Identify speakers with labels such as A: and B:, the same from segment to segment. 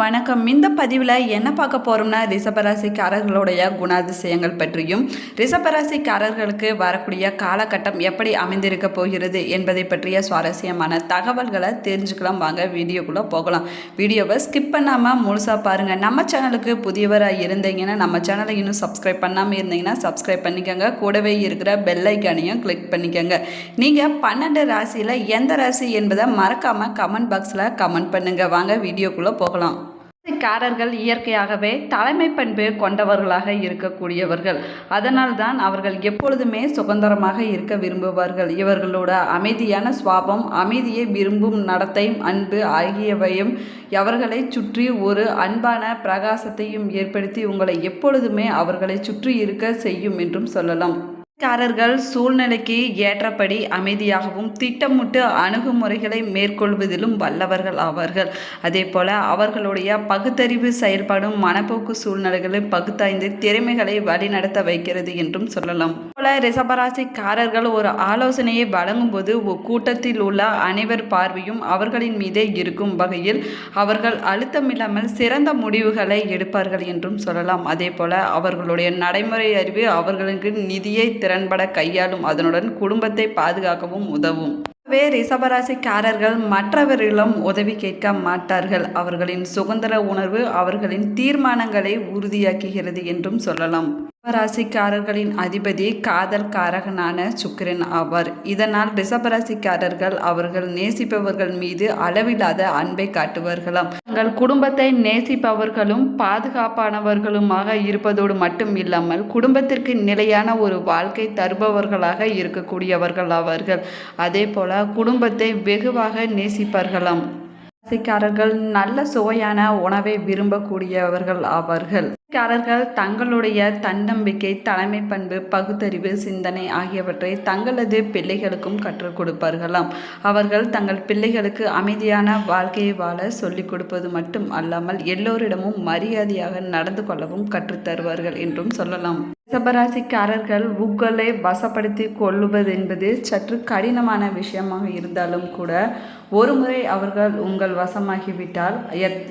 A: வணக்கம். இந்த பதிவில் என்ன பார்க்க போகிறோம்னா ரிஷபராசிக்காரர்களுடைய குணாதிசயங்கள் பற்றியும் ரிஷபராசிக்காரர்களுக்கு வரக்கூடிய காலகட்டம் எப்படி அமைந்திருக்க போகிறது என்பதை பற்றிய சுவாரஸ்யமான தகவல்களை தெரிஞ்சுக்கலாம். வாங்க வீடியோக்குள்ளே போகலாம். வீடியோவை ஸ்கிப் பண்ணாமல் முழுசாக பாருங்கள் நம்ம சேனலுக்கு புதியவராக இருந்தீங்கன்னா நம்ம சேனலை இன்னும் சப்ஸ்கிரைப் பண்ணாமல் இருந்தீங்கன்னா சப்ஸ்கிரைப் பண்ணிக்கோங்க. கூடவே இருக்கிற பெல் ஐக்கானையும் கிளிக் பண்ணிக்கோங்க. நீங்கள் பன்னெண்டு ராசியில் எந்த ராசி என்பதை மறக்காமல் கமெண்ட் பாக்ஸில் கமெண்ட் பண்ணுங்கள் வாங்க வீடியோக்குள்ளே போகலாம். காரர்கள் இயற்கையாகவே தலைமை பண்பு கொண்டவர்களாக இருக்கக்கூடியவர்கள். அதனால் தான் அவர்கள் எப்பொழுதுமே சுதந்திரமாக இருக்க விரும்புவார்கள். இவர்களோட அமைதியான சுவாபம் அமைதியை விரும்பும் நடத்தை அன்பு ஆகியவையும் அவர்களை சுற்றி ஒரு அன்பான பிரகாசத்தையும் ஏற்படுத்தி உங்களை எப்பொழுதுமே அவர்களை சுற்றி இருக்க செய்யும் என்றும் சொல்லலாம். காரர்கள் சூழ்நிலைக்கு ஏற்றபடி அமைதியாகவும் திட்டமிட்டு அணுகுமுறைகளை மேற்கொள்வதிலும் வல்லவர்கள் ஆவார்கள் அதே போல அவர்களுடைய பகுத்தறிவு செயல்பாடும் மனப்போக்கு சூழ்நிலைகளை பகுத்தாய்ந்து திறமைகளை வழிநடத்த வைக்கிறது என்றும் சொல்லலாம். போல ரிஷபராசிக்காரர்கள் ஒரு ஆலோசனையை வழங்கும் போது கூட்டத்தில் உள்ள அனைவர் பார்வையும் அவர்களின் மீதே இருக்கும் வகையில் அவர்கள் அழுத்தமில்லாமல் சிறந்த முடிவுகளை எடுப்பார்கள் என்றும் சொல்லலாம். அதே போல அவர்களுடைய நடைமுறை அறிவு அவர்களுக்கு நிதியை திறன்பட கையாளும் அதனுடன் குடும்பத்தை பாதுகாக்கவும் உதவும். வே ரிஷபராசிக்காரர்கள் மற்றவர்களிடம் உதவி கேட்க மாட்டார்கள். அவர்களின் சுதந்திர உணர்வு அவர்களின் தீர்மானங்களை உறுதியாக்குகிறது என்றும் சொல்லலாம். ரிஷபராசிக்காரர்களின் அதிபதி காதல் காரகனான சுக்கிரன் ஆவார். இதனால் ரிஷபராசிக்காரர்கள் அவர்கள் நேசிப்பவர்கள் மீது அளவில்லாத அன்பை காட்டுவார்களாம். தங்கள் குடும்பத்தை நேசிப்பவர்களும் பாதுகாப்பானவர்களுமாக இருப்பதோடு மட்டும் இல்லாமல் குடும்பத்திற்கு நிலையான ஒரு வாழ்க்கை தருபவர்களாக இருக்கக்கூடியவர்கள் ஆவார்கள். அதே போல குடும்பத்தை வெகுவாக நேசிப்பார்களாம். ராசிக்காரர்கள் நல்ல சுவையான உணவை விரும்பக்கூடியவர்கள் ஆவார்கள் ராசிக்காரர்கள் தங்களுடைய தன்னம்பிக்கை தலைமை பண்பு பகுத்தறிவு சிந்தனை ஆகியவற்றை தங்களது பிள்ளைகளுக்கும் கற்றுக் கொடுப்பார்களாம். அவர்கள் தங்கள் பிள்ளைகளுக்கு அமைதியான வாழ்க்கையை வாழ சொல்லிக் கொடுப்பது மட்டும் அல்லாமல் எல்லோரிடமும் மரியாதையாக நடந்து கொள்ளவும் கற்றுத்தருவார்கள் என்றும் சொல்லலாம். ரிஷபராசிக்காரர்கள் உங்களை வசப்படுத்தி கொள்ளுவது என்பது சற்று கடினமான விஷயமாக இருந்தாலும் கூட ஒருமுறை அவர்கள் உங்கள் வசமாகிவிட்டால்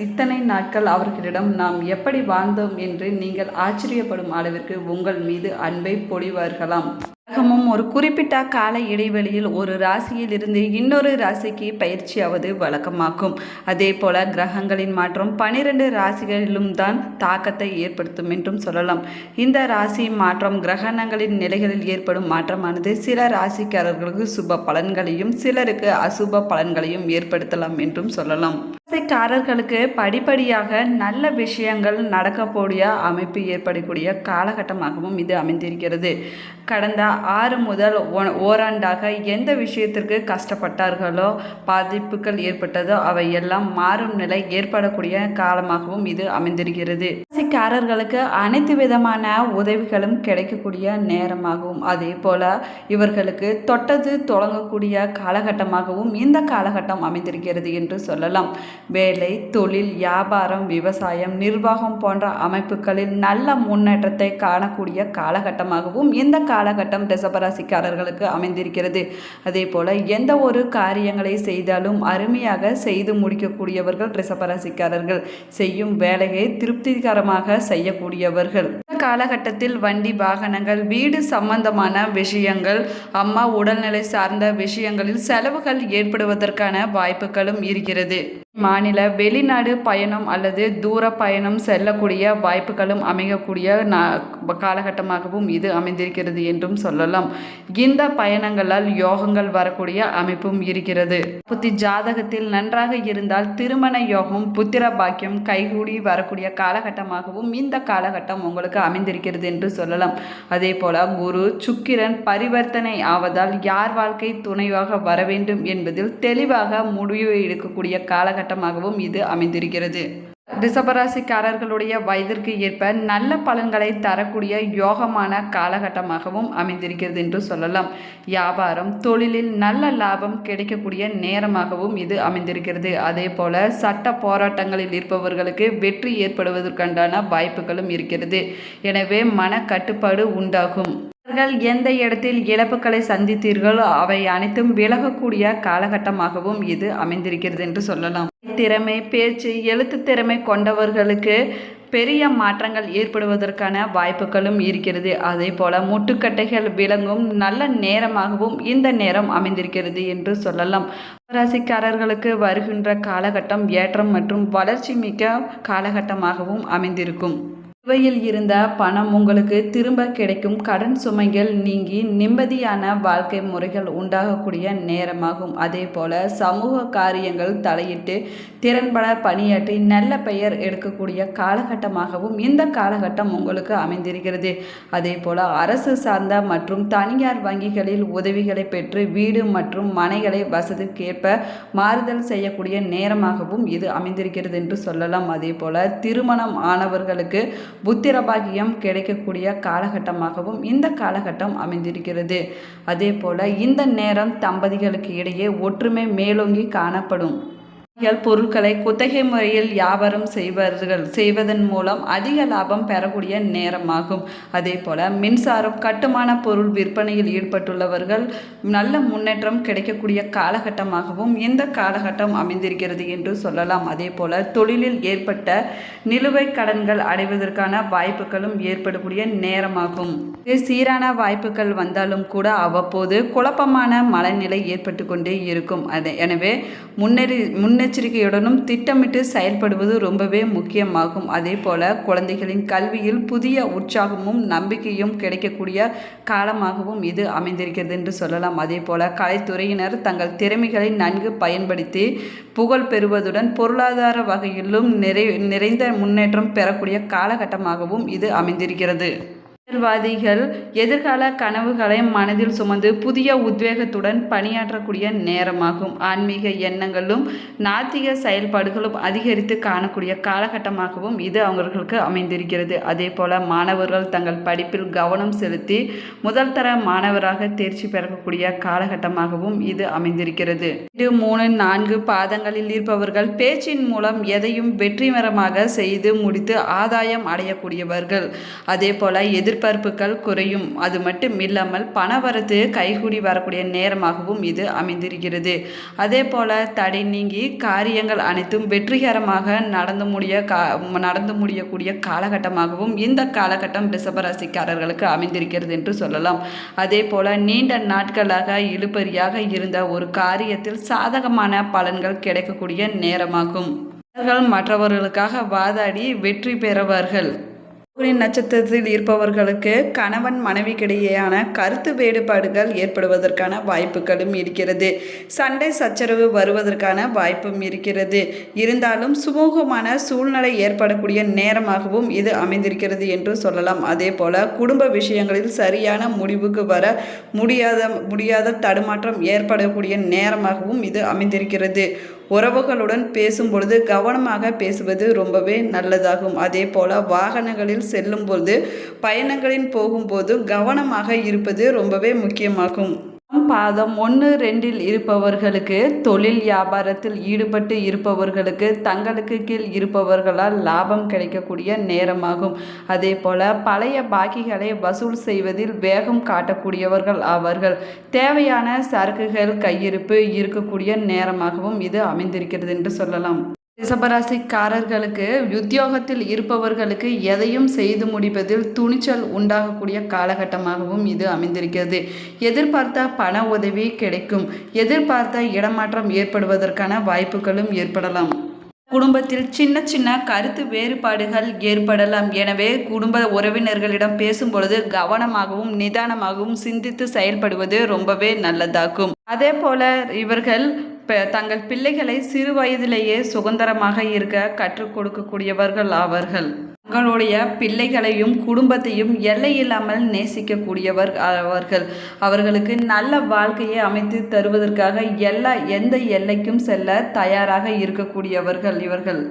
A: இத்தனை நாட்கள் அவர்களிடம் நாம் எப்படி வாழ்ந்தோம் என்று நீங்கள் ஆச்சரியப்படும் அளவிற்கு உங்கள் மீது அன்பை பொழிவார்களாம். கிரகமும் ஒரு குறிப்பிட்ட கால இடைவெளியில் ஒரு ராசியில் இருந்து இன்னொரு ராசிக்கு பயிற்சியாவது வழக்கமாகும் அதே போல கிரகங்களின் மாற்றம் பனிரெண்டு ராசிகளிலும் தான் தாக்கத்தை ஏற்படுத்தும் என்றும் சொல்லலாம். இந்த ராசி மாற்றம் கிரகணங்களின் நிலைகளில் ஏற்படும் மாற்றமானது சில ராசிக்காரர்களுக்கு சுப பலன்களையும் சிலருக்கு அசுப பலன்களையும் ஏற்படுத்தலாம் என்றும் சொல்லலாம். ராசிக்காரர்களுக்கு படிப்படியாக நல்ல விஷயங்கள் நடக்கக்கூடிய அமைப்பு ஏற்படக்கூடிய காலகட்டமாகவும் இது அமைந்திருக்கிறது. கடந்த ஆறு முதல் ஓராண்டாக எந்த விஷயத்திற்கு கஷ்டப்பட்டார்களோ பாதிப்புகள் ஏற்பட்டதோ அவை எல்லாம் மாறும் நிலை ஏற்படக்கூடிய காலமாகவும் இது அமைந்திருக்கிறது. ராசிக்காரர்களுக்கு அனைத்து விதமான உதவிகளும் கிடைக்கக்கூடிய நேரமாகவும் அதே போல இவர்களுக்கு தொட்டது தொடங்கக்கூடிய காலகட்டமாகவும் இந்த காலகட்டம் அமைந்திருக்கிறது என்று சொல்லலாம். வேலை தொழில் வியாபாரம் விவசாயம் நிர்வாகம் போன்ற அமைப்புகளில் நல்ல முன்னேற்றத்தை காணக்கூடிய காலகட்டமாகவும் இந்த காலகட்டம் ரிஷபராசிக்காரர்களுக்கு அமைந்திருக்கிறது. அதே போல எந்த ஒரு காரியங்களை செய்தாலும் அருமையாக செய்து முடிக்கக்கூடியவர்கள் ரிஷபராசிக்காரர்கள் செய்யும் வேலையை திருப்திகரமாக செய்யக்கூடியவர்கள். காலகட்டத்தில் வண்டி வாகனங்கள் வீடு சம்பந்தமான விஷயங்கள் அம்மா உடல்நிலை சார்ந்த விஷயங்களில் செலவுகள் ஏற்படுவதற்கான வாய்ப்புகளும் இருக்கிறது. மாநில வெளிநாடு பயணம் அல்லது தூர பயணம் செல்லக்கூடிய வாய்ப்புகளும் அமையக்கூடிய காலகட்டமாகவும் இது அமைந்திருக்கிறது என்றும் சொல்லலாம். இந்த பயணங்களால் யோகங்கள் வரக்கூடிய அமைப்பும் இருக்கிறது. புத்தி ஜாதகத்தில் நன்றாக இருந்தால் திருமண யோகம் புத்திர பாக்கியம் கைகூடி வரக்கூடிய காலகட்டமாகவும் இந்த காலகட்டம் உங்களுக்கு அமைந்திருக்கிறது என்று சொல்லலாம். அதே போல குரு சுக்கிரன் பரிவர்த்தனை ஆவதால் யார் வாழ்க்கை துணைவாக வர வேண்டும் என்பதில் தெளிவாக முடிவு எடுக்கக்கூடிய காலகட்டமாகவும் இது அமைந்திருக்கிறது. ரிஷபராசிக்காரர்களுடைய வயதிற்கு ஏற்ப நல்ல பலன்களை தரக்கூடிய யோகமான காலகட்டமாகவும் அமைந்திருக்கிறது என்று சொல்லலாம். வியாபாரம் தொழிலில் நல்ல லாபம் கிடைக்கக்கூடிய நேரமாகவும் இது அமைந்திருக்கிறது. அதே போல சட்ட போராட்டங்களில் இருப்பவர்களுக்கு வெற்றி ஏற்படுவதற்குண்டான வாய்ப்புகளும் இருக்கிறது. எனவே மன கட்டுப்பாடு உண்டாகும். அவர்கள் எந்த இடத்தில் இழப்புகளை சந்தித்தீர்களோ? அவை அனைத்தும் விலகக்கூடிய காலகட்டமாகவும் இது அமைந்திருக்கிறது என்று சொல்லலாம். திறமை பேச்சு எழுத்து திறமை கொண்டவர்களுக்கு பெரிய மாற்றங்கள் ஏற்படுவதற்கான வாய்ப்புகளும் இருக்கிறது. அதே போல முட்டுக்கட்டைகள் விளங்கும் நல்ல நேரமாகவும் இந்த நேரம் அமைந்திருக்கிறது என்று சொல்லலாம். ராசிக்காரர்களுக்கு வருகின்ற காலகட்டம் ஏற்றம் மற்றும் வளர்ச்சி மிக்க காலகட்டமாகவும் அமைந்திருக்கும். நிலுவையில் இருந்த பணம் உங்களுக்கு திரும்ப கிடைக்கும். கடன் சுமைகள் நீங்கி நிம்மதியான வாழ்க்கை முறைகள் உண்டாகக்கூடிய நேரமாகும். அதே போல சமூக காரியங்கள் தலையிட்டு திறன்பட பணியாற்றி நல்ல பெயர் எடுக்கக்கூடிய காலகட்டமாகவும் இந்த காலகட்டம் உங்களுக்கு அமைந்திருக்கிறது. அதே போல அரசு சார்ந்த மற்றும் தனியார் வங்கிகளில் உதவிகளை பெற்று வீடு மற்றும் மனைகளை வசதிக்கேற்ப மாறுதல் செய்யக்கூடிய நேரமாகவும் இது அமைந்திருக்கிறது என்று சொல்லலாம். அதே போல திருமணம் ஆனவர்களுக்கு புத்திரபாகியம் கிடைக்கக்கூடிய காலகட்டமாகவும் இந்த காலகட்டம் அமைந்திருக்கிறது. அதே போல இந்த நேரம் தம்பதிகளுக்கு இடையே ஒற்றுமை மேலோங்கி காணப்படும். பொருட்களை குத்தகை முறையில் வியாபாரம் செய்வார்கள் செய்வதன் மூலம் அதிக லாபம் பெறக்கூடிய நேரமாகும். அதே போல மின்சாரம் கட்டுமான பொருள் விற்பனையில் ஈடுபட்டுள்ளவர்கள் நல்ல முன்னேற்றம் கிடைக்கக்கூடிய காலகட்டமாகவும் இந்த காலகட்டம் அமைந்திருக்கிறது என்று சொல்லலாம். அதே போல தொழிலில் ஏற்பட்ட நிலுவை கடன்கள் அடைவதற்கான வாய்ப்புகளும் ஏற்படக்கூடிய நேரமாகும். சீரான வாய்ப்புகள் வந்தாலும் கூட அவ்வப்போது குழப்பமான மனநிலை ஏற்பட்டு கொண்டே இருக்கும். அது எனவே முன்னேறி முன்னே முன்னெச்சரிக்கையுடனும் திட்டமிட்டு செயல்படுவது ரொம்பவே முக்கியமாகும். அதே போல குழந்தைகளின் கல்வியில் புதிய உற்சாகமும் நம்பிக்கையும் கிடைக்கக்கூடிய காலமாகவும் இது அமைந்திருக்கிறது என்று சொல்லலாம். அதே போல கலைத்துறையினர் தங்கள் திறமைகளை நன்கு பயன்படுத்தி புகழ் பெறுவதுடன் பொருளாதார வகையிலும் நிறை நிறைந்த முன்னேற்றம் பெறக்கூடிய காலகட்டமாகவும் இது அமைந்திருக்கிறது. அரசியல்வாதிகள் எதிர்கால கனவுகளை மனதில் சுமந்து புதிய உத்வேகத்துடன் பணியாற்றக்கூடிய நேரமாகும். ஆன்மீக எண்ணங்களும் நாத்திக செயல்பாடுகளும் அதிகரித்து காணக்கூடிய காலகட்டமாகவும் இது அவர்களுக்கு அமைந்திருக்கிறது. அதே போல மாணவர்கள் தங்கள் படிப்பில் கவனம் செலுத்தி முதல் தர மாணவராக தேர்ச்சி பெறக்கூடிய காலகட்டமாகவும் இது அமைந்திருக்கிறது. இது மூணு நான்கு பாதங்களில் இருப்பவர்கள் பேச்சின் மூலம் எதையும் வெற்றிகரமாக செய்து முடித்து ஆதாயம் அடையக்கூடியவர்கள். அதே போல எதிர் எதிர்பார்ப்புகள் குறையும். அது மட்டும் இல்லாமல் பணவரத்து கைகூடி வரக்கூடிய நேரமாகவும் இது அமைந்திருக்கிறது. அதே போல தடை நீங்கி காரியங்கள் அனைத்தும் வெற்றிகரமாக நடந்து முடிய கா நடந்து முடியக்கூடிய காலகட்டமாகவும் இந்த காலகட்டம் ரிஷபராசிக்காரர்களுக்கு அமைந்திருக்கிறது என்று சொல்லலாம். அதே போல நீண்ட நாட்களாக இழுபறியாக இருந்த ஒரு காரியத்தில் சாதகமான பலன்கள் கிடைக்கக்கூடிய நேரமாகும். மற்றவர்களுக்காக வாதாடி வெற்றி பெறுவார்கள். சூரியன் நட்சத்திரத்தில் இருப்பவர்களுக்கு கணவன் மனைவிக்கிடையேயான கருத்து வேறுபாடுகள் ஏற்படுவதற்கான வாய்ப்புகளும் இருக்கிறது. சண்டை சச்சரவு வருவதற்கான வாய்ப்பும் இருக்கிறது. இருந்தாலும் சுமூகமான சூழ்நிலை ஏற்படக்கூடிய நேரமாகவும் இது அமைந்திருக்கிறது என்று சொல்லலாம். அதே போல குடும்ப விஷயங்களில் சரியான முடிவுக்கு வர முடியாத முடியாத தடுமாற்றம் ஏற்படக்கூடிய நேரமாகவும் இது அமைந்திருக்கிறது. உறவுகளுடன் பேசும்பொழுது கவனமாக பேசுவது ரொம்பவே நல்லதாகும். அதே போல் வாகனங்களில் செல்லும்போது பயணங்களின் போகும்போது கவனமாக இருப்பது ரொம்பவே முக்கியமாகும். பாதம் ஒன்று ரெண்டில் இருப்பவர்களுக்கு தொழில் வியாபாரத்தில் ஈடுபட்டு இருப்பவர்களுக்கு தங்களுக்கு கீழ் இருப்பவர்களால் லாபம் கிடைக்கக்கூடிய நேரமாகும். அதே போல பழைய பாக்கிகளை வசூல் செய்வதில் வேகம் காட்டக்கூடியவர்கள் அவர்கள் தேவையான சரக்குகள் கையிருப்பு இருக்கக்கூடிய நேரமாகவும் இது அமைந்திருக்கிறது என்று சொல்லலாம். ரிஷபராசிக்காரர்களுக்கு உத்தியோகத்தில் இருப்பவர்களுக்கு எதையும் செய்து முடிப்பதில் துணிச்சல் உண்டாகக்கூடிய காலகட்டமாகவும் இது அமைந்திருக்கிறது. எதிர்பார்த்த பண உதவி கிடைக்கும். எதிர்பார்த்த இடமாற்றம் ஏற்படுவதற்கான வாய்ப்புகளும் ஏற்படலாம். குடும்பத்தில் சின்ன சின்ன கருத்து வேறுபாடுகள் ஏற்படலாம். எனவே குடும்ப உறவினர்களிடம் பேசும் பொழுது கவனமாகவும் நிதானமாகவும் சிந்தித்து செயல்படுவது ரொம்பவே நல்லதாகும். அதே போல இவர்கள் தங்கள் பிள்ளைகளை சிறு வயதிலேயே சுதந்திரமாக இருக்க கற்றுக் கொடுக்கக்கூடியவர்கள் அவர்கள். தங்களுடைய பிள்ளைகளையும் குடும்பத்தையும் எல்லை இல்லாமல் நேசிக்கக்கூடியவர் அவர்கள். அவர்களுக்கு நல்ல வாழ்க்கையை அமைத்து தருவதற்காக எல்லா எந்த எல்லைக்கும் செல்ல தயாராக இருக்கக்கூடியவர்கள் இவர்கள்.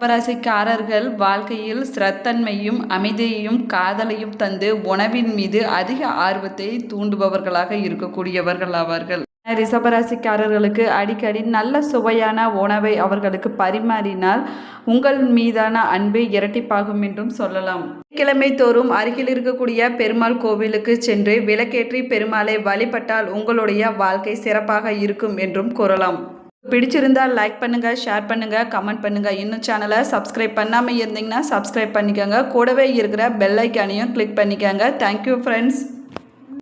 A: கும்பராசிக்காரர்கள் வாழ்க்கையில் சிரத்தன்மையும் அமைதியையும் காதலையும் தந்து உணவின் மீது அதிக ஆர்வத்தை தூண்டுபவர்களாக இருக்கக்கூடியவர்கள் அவர்கள். ரிஷபராசிக்காரர்களுக்கு அடிக்கடி நல்ல சுவையான உணவை அவர்களுக்கு பரிமாறினால் உங்கள் மீதான அன்பு இரட்டிப்பாகும் என்றும் சொல்லலாம். கிழமை தோறும் அருகில் இருக்கக்கூடிய பெருமாள் கோவிலுக்கு சென்று விளக்கேற்றி பெருமாளை வழிபட்டால் உங்களுடைய வாழ்க்கை சிறப்பாக இருக்கும் என்றும் கூறலாம். பிடிச்சிருந்தால் லைக் பண்ணுங்க ஷேர் பண்ணுங்க கமெண்ட் பண்ணுங்க. இன்னும் சேனலை சப்ஸ்கிரைப் பண்ணாமல் இருந்தீங்கன்னா சப்ஸ்கிரைப் பண்ணிக்கோங்க. கூடவே இருக்கிற பெல் ஐக்கானையும் கிளிக் பண்ணிக்கோங்க. Thank you friends